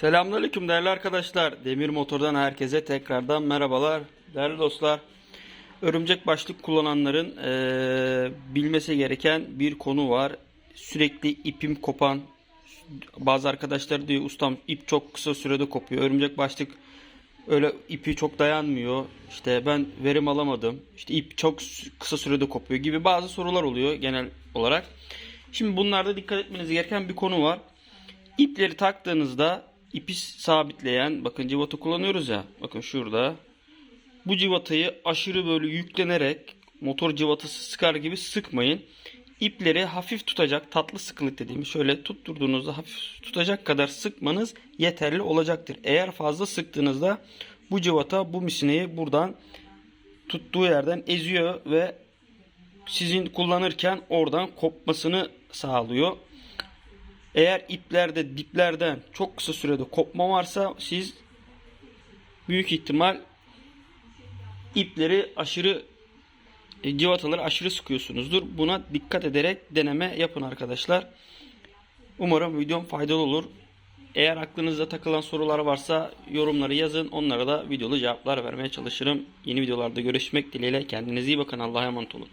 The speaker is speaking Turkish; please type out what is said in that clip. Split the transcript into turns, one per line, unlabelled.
Selamünaleyküm değerli arkadaşlar. Demir Motor'dan herkese tekrardan merhabalar. Değerli dostlar, örümcek başlık kullananların eee, bilmesi gereken bir konu var. Sürekli ipim kopan, bazı arkadaşlar diyor ustam ip çok kısa sürede kopuyor. Örümcek başlık öyle ipi çok dayanmıyor. İşte ben verim alamadım. İşte ip çok kısa sürede kopuyor gibi bazı sorular oluyor genel olarak. Şimdi bunlarda dikkat etmeniz gereken bir konu var. İpleri taktığınızda ipi sabitleyen bakın civata kullanıyoruz ya bakın şurada bu civatayı aşırı böyle yüklenerek motor civatası sıkar gibi sıkmayın. İpleri hafif tutacak tatlı sıkılık dediğimiz şöyle tutturduğunuzda hafif tutacak kadar sıkmanız yeterli olacaktır. Eğer fazla sıktığınızda bu civata bu misineyi buradan tuttuğu yerden eziyor ve sizin kullanırken oradan kopmasını sağlıyor. Eğer iplerde diplerden çok kısa sürede kopma varsa siz büyük ihtimal ipleri aşırı e, civataları aşırı sıkıyorsunuzdur. Buna dikkat ederek deneme yapın arkadaşlar. Umarım videom faydalı olur. Eğer aklınızda takılan sorular varsa yorumları yazın. Onlara da videolu cevaplar vermeye çalışırım. Yeni videolarda görüşmek dileğiyle. Kendinize iyi bakın. Allah'a emanet olun.